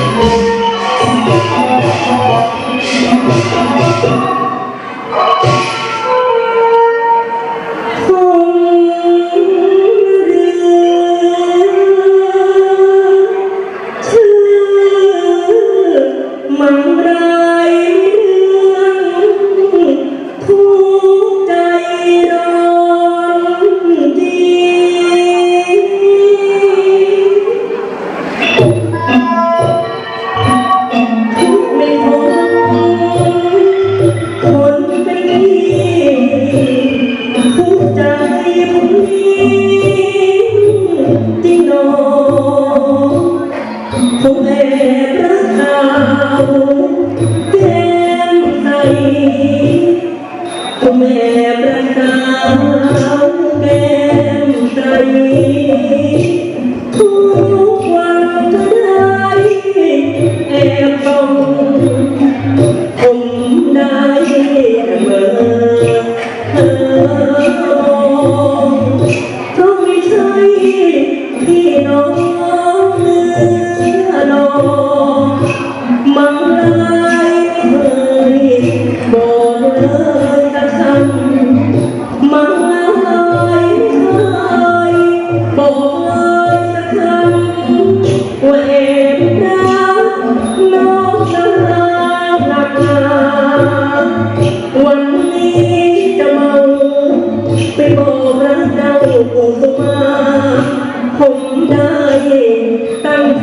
Thank you. ผมแอบรักาวแก้มใสผมแอบรักาวแก้มใส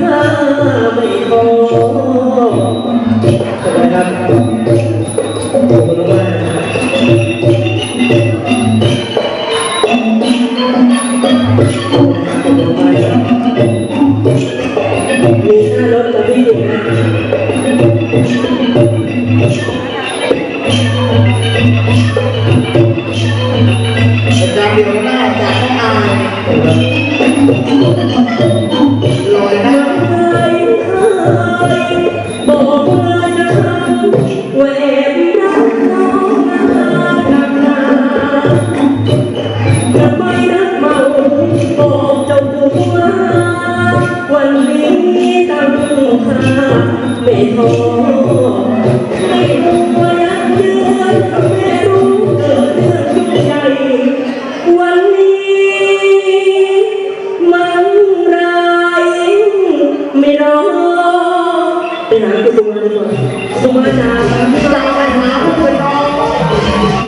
ถ้าไม่พอนะครับขอบคุณมากมีค่ารถกับพี่อยู่นะจะเดี๋ยวหน้าจะต้องอาย Whatever Sinabi ko po nga nito. Sumana,